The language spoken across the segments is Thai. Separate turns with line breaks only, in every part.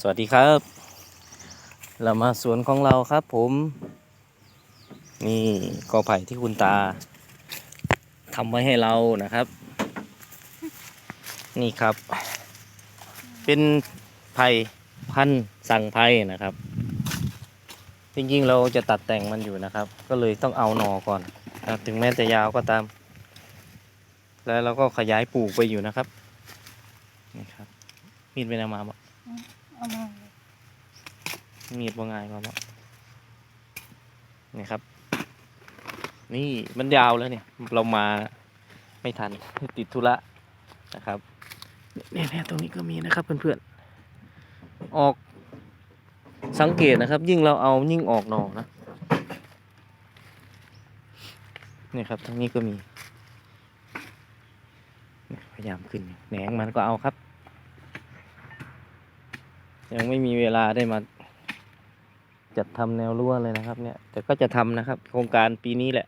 สวัสดีครับ เรามาสวนของเราครับผมนี่กอไผ่ที่คุณตาทำไว้ให้เรานะครับ นี่ครับ เป็นไผ่พันธุ์สั่งไผ่นะครับ จริงๆเราจะตัดแต่งมันอยู่นะครับ ก็เลยต้องเอาหนอก่อนนะถึงแม้จะยาวก็ตาม แล้วเราก็ขยายปลูกไปอยู่นะครับนี่ครับมีดไปนำมาบ่
เอามาเลย
มีดว่าง่ายกว่าบ่นี่ครับ นี่มันยาวแล้วเนี่ย เรามาไม่ทันติดธุระนะครับเนี่ยเนี่ยตรงนี้ก็มีนะครับ เพื่อนๆ ออกสังเกตนะครับ ยิ่งเราเอายิ่งออกหนอนะนี่ครับทางนี้ก็มีเนี่ยพยายามขึ้นแหนงมันก็เอาครับ ยังไม่มีเวลาได้มา จัดทำแนวรั้วเลยนะครับ เนี่ย แต่ก็จะทำนะครับ โครงการปีนี้แหละ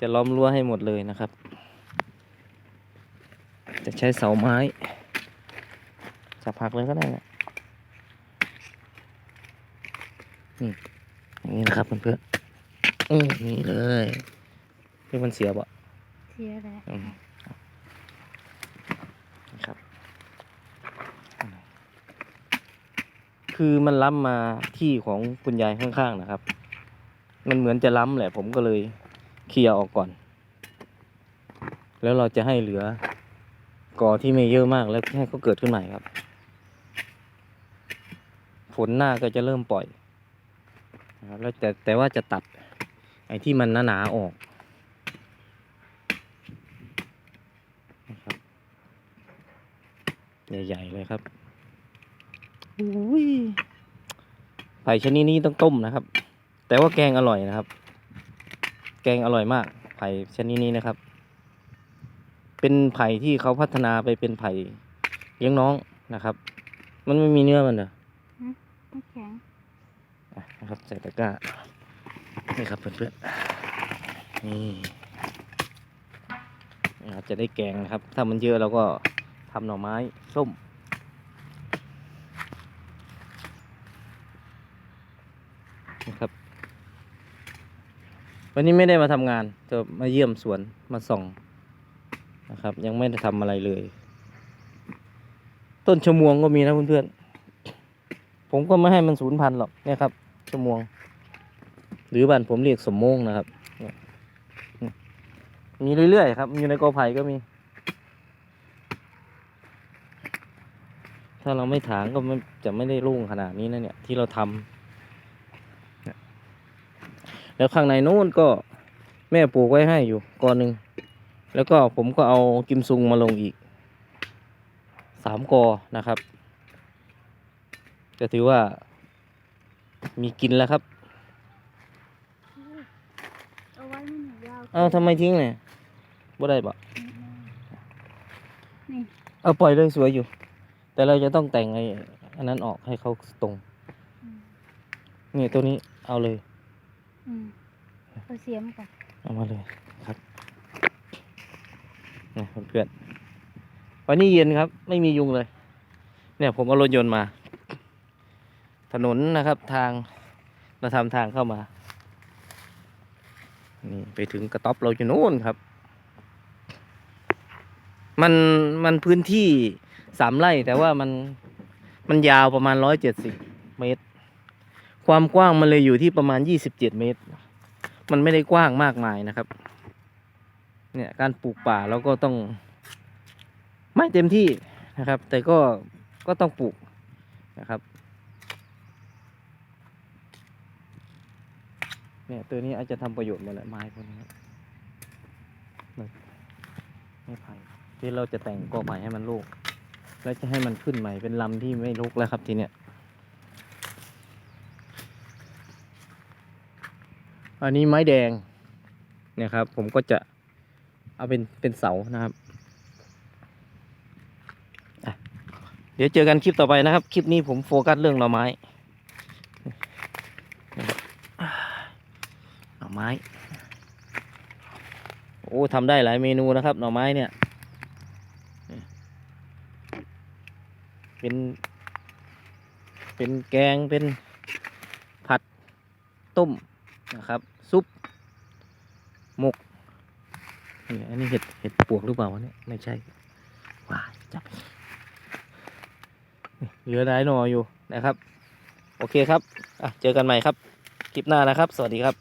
จะล้อมรั้วให้หมดเลยนะครับ จะใช้เสาไม้จับผักเลยก็ได้นะนี่อย่างนี้นะครับเพื่อนๆอืมนี่เลยนี่มันเสียบ่
เสียแล้ว
อืมนะครับ คือมันล้ำมาที่ของคุณยายข้างๆนะครับ มันเหมือนจะล้ำแหละ ผมก็เลยเคลียร์ออกก่อน แล้วเราจะให้เหลือกอที่ไม่เยอะมากแล้วให้เขาเกิดขึ้นใหม่ครับ ฝนหน้าก็จะเริ่มปล่อยนะครับแล้วแต่แต่ว่าจะตัดไอ้ที่มันหนาๆออกนะครับใหญ่ๆเลยครับ ไผ่ชนิดนี้ต้องต้มนะครับ แต่ว่าแกงอร่อยนะครับ แกงอร่อยมาก ไผ่ชนิดนี้นะครับ เป็นไผ่ที่เขาพัฒนาไปเป็นไผ่เลี้ยงน้องนะครับ มันไม่มีเนื้อมันเหรอ
ไม่แข็ง
อะนะครับใส่ตะกร้า นี่ครับเพื่อนๆ นี่นะครับจะได้แกงนะครับ ถ้ามันเยอะเราก็ทำหน่อไม้ส้ม นะครับ วันนี้ไม่ได้มาทำงานจะมาเยี่ยมสวนมาส่องนะครับ ยังไม่ได้ทำอะไรเลย ต้นชะมวงก็มีนะเพื่อนๆผมก็ไม่ให้มันสูญพันธุ์หรอกเนี่ยครับชะมวง หรือบ้านผมเรียกสมมงนะครับ มีเรื่อยๆครับ อยู่ในกอไผ่ก็มี ถ้าเราไม่ถางก็ไม่จะไม่ได้รุ่งขนาดนี้นะเนี่ยที่เราทำ แล้วข้างในโน้นก็แม่ปลูกไว้ให้อยู่กอนหนึ่งแล้วก็ผมก็เอากิมซุงมาลงอีกสามกอนะครับก็ถือว่ามีกินแล้วครับ
เอาไว้ไม่หนียาว
เอาทำไมทิ้งเนี่ยบ่ได้ปะ
นี่
เอาปล่อยเลยสวยอยู่ แต่เราจะต้องแต่งไอ้อันนั้นออกให้เขาตรง
อืม
นี่ตัวนี้เอาเลย
อืม เอาเสียมก่อน
เอามาเลยครับนี่เพื่อนๆวันนี้เย็นครับ ไม่มียุงเลย เนี่ยผมเอารถยนต์มา ถนนนะครับทางเราทำทางเข้ามา นี่ไปถึงกระต๊อบเราอยู่โน่นครับ มันมันพื้นที่สามไร่แต่ว่ามันมันยาวประมาณร้อยเจ็ดสิบเมตร ความกว้างมันเลยอยู่ที่ประมาณยี่สิบเจ็ดเมตร มันไม่ได้กว้างมากมายนะครับ เนี่ยการปลูกป่าเราก็ต้อง ไม่เต็มที่นะครับ แต่ก็ก็ต้องปลูกนะครับเนี่ยตัวนี้อาจจะทำประโยชน์มดแหละไม้พวกนี้ไม้ไผ่ที่เราจะแต่งกอไผ่ให้มันลูก แล้วจะให้มันขึ้นใหม่เป็นลำที่ไม่ลุกแล้วครับทีเนี้ย อันนี้ไม้แดงเนี่ยครับ ผมก็จะเอาเป็นเป็นเสานะครับเดี๋ยวเจอกันคลิปต่อไปนะครับ คลิปนี้ผมโฟกัสเรื่องหน่อไม้หน่อไม้ โอ้ทำได้หลายเมนูนะครับ หน่อไม้เนี่ย เป็น เป็นแกงเป็นผัดต้ม นะครับซุปหมกนี่อันนี้เห็ดเห็ดปวกหรือเปล่าวะเนี่ยไม่ใช่ว้าจับเหลือได้หนออยู่นะครับ โอเคครับอะเจอกันใหม่ครับ คลิปหน้านะครับ สวัสดีครับ